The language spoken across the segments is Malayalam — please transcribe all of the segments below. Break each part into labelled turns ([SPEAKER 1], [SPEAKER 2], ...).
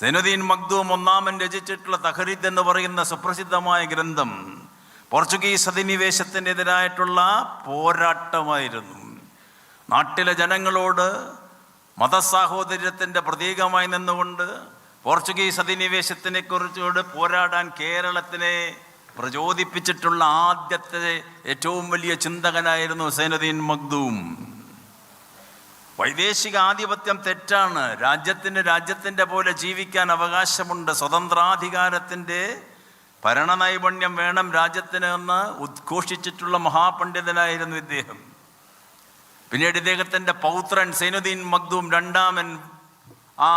[SPEAKER 1] സൈനുദ്ദീൻ മഖ്ദൂം ഒന്നാമൻ രചിച്ചിട്ടുള്ള തഹരീദ് എന്ന് പറയുന്ന സുപ്രസിദ്ധമായ ഗ്രന്ഥം പോർച്ചുഗീസ് അധിനിവേശത്തിനെതിരായിട്ടുള്ള പോരാട്ടമായിരുന്നു. നാട്ടിലെ ജനങ്ങളോട് മതസാഹോദര്യത്തിന്റെ പ്രതീകമായി നിന്നുകൊണ്ട് പോർച്ചുഗീസ് അധിനിവേശത്തിനെ കുറിച്ചോട് പോരാടാൻ കേരളത്തിനെ പ്രചോദിപ്പിച്ചിട്ടുള്ള ആദ്യത്തെ ഏറ്റവും വലിയ ചിന്തകനായിരുന്നു സൈനുദ്ദീൻ മഖ്ദൂം വൈദേശിക ആധിപത്യം തെറ്റാണ്. രാജ്യത്തിന് രാജ്യത്തിന്റെ പോലെ ജീവിക്കാൻ അവകാശമുണ്ട്. സ്വതന്ത്രാധികാരത്തിന്റെ ഭരണനൈപുണ്യം വേണം രാജ്യത്തിന് എന്ന് ഉദ്ഘോഷിച്ചിട്ടുള്ള മഹാപണ്ഡിതനായിരുന്നു ഇദ്ദേഹം. പിന്നീട് ഇദ്ദേഹത്തിന്റെ പൗത്രൻ സൈനുദ്ദീൻ മഖ്ദൂം രണ്ടാമൻ ആ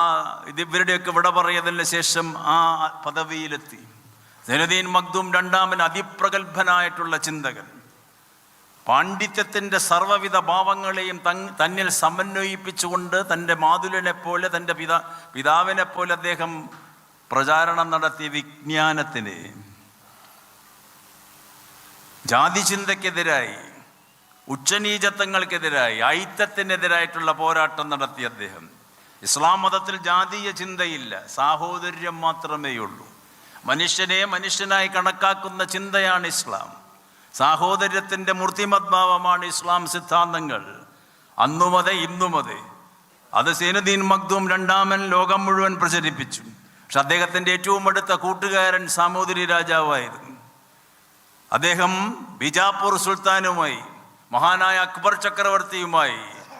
[SPEAKER 1] ഇത് ഇവരുടെയൊക്കെ വിട പറയതിന് ശേഷം ആ പദവിയിലെത്തി. സൈനുദ്ദീൻ മഖ്ദൂം രണ്ടാമൻ അതിപ്രഗത്ഭനായിട്ടുള്ള ചിന്തകൻ. പാണ്ഡിത്യത്തിന്റെ സർവവിധ ഭാവങ്ങളെയും തന്നിൽ സമന്വയിപ്പിച്ചുകൊണ്ട് തന്റെ മാതുലിനെ പോലെ തന്റെ പിതാ പിതാവിനെ പോലെ അദ്ദേഹം പ്രചാരണം നടത്തിയ വിജ്ഞാനത്തിന് ജാതിചിന്തയ്ക്കെതിരായി ഉച്ചനീചത്വങ്ങൾക്കെതിരായി ഐത്തത്തിനെതിരായിട്ടുള്ള പോരാട്ടം നടത്തിയ അദ്ദേഹം. ഇസ്ലാം മതത്തിൽ ജാതീയ ചിന്തയില്ല സാഹോദര്യം മാത്രമേ ഉള്ളൂ മനുഷ്യനെ മനുഷ്യനായി കണക്കാക്കുന്ന ചിന്തയാണ് ഇസ്ലാം. സാഹോദര്യത്തിന്റെ മൂർത്തിമത്ഭാവമാണ് ഇസ്ലാം സിദ്ധാന്തങ്ങൾ. അന്നുമതെ ഇന്നുമതെ. അത് സൈനുദ്ദീൻ മഖ്ദൂം രണ്ടാമൻ ലോകം മുഴുവൻ പ്രചരിപ്പിച്ചു. പക്ഷെ അദ്ദേഹത്തിന്റെ ഏറ്റവും അടുത്ത കൂട്ടുകാരൻ സാമൂതിരി രാജാവായിരുന്നു. അദ്ദേഹം ബിജാപൂർ സുൽത്താനുമായി മഹാനായ അക്ബർ ചക്രവർത്തിയുമായി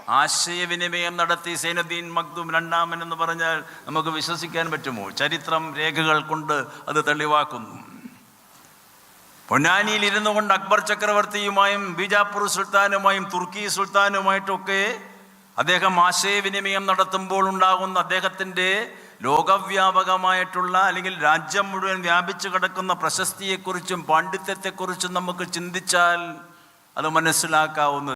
[SPEAKER 1] ആശയവിനിമയം നടത്തി സൈനുദ്ദീൻ മഖ്ദൂം രണ്ടാമൻ എന്ന് പറഞ്ഞാൽ നമുക്ക് വിശ്വസിക്കാൻ പറ്റുമോ? ചരിത്രം രേഖകൾ കൊണ്ട് അത് തെളിവാക്കുന്നു. പൊന്നാനിയിൽ ഇരുന്നു കൊണ്ട് അക്ബർ ചക്രവർത്തിയുമായും ബീജാപ്പൂർ സുൽത്താനുമായും തുർക്കി സുൽത്താനുമായിട്ടൊക്കെ അദ്ദേഹം ആശയവിനിമയം നടത്തുമ്പോൾ ഉണ്ടാകുന്ന അദ്ദേഹത്തിന്റെ ലോകവ്യാപകമായിട്ടുള്ള അല്ലെങ്കിൽ രാജ്യം മുഴുവൻ വ്യാപിച്ചു കിടക്കുന്ന പ്രശസ്തിയെക്കുറിച്ചും പാണ്ഡിത്യത്തെക്കുറിച്ചും നമുക്ക് ചിന്തിച്ചാൽ അത് മനസ്സിലാക്കാവുന്നത്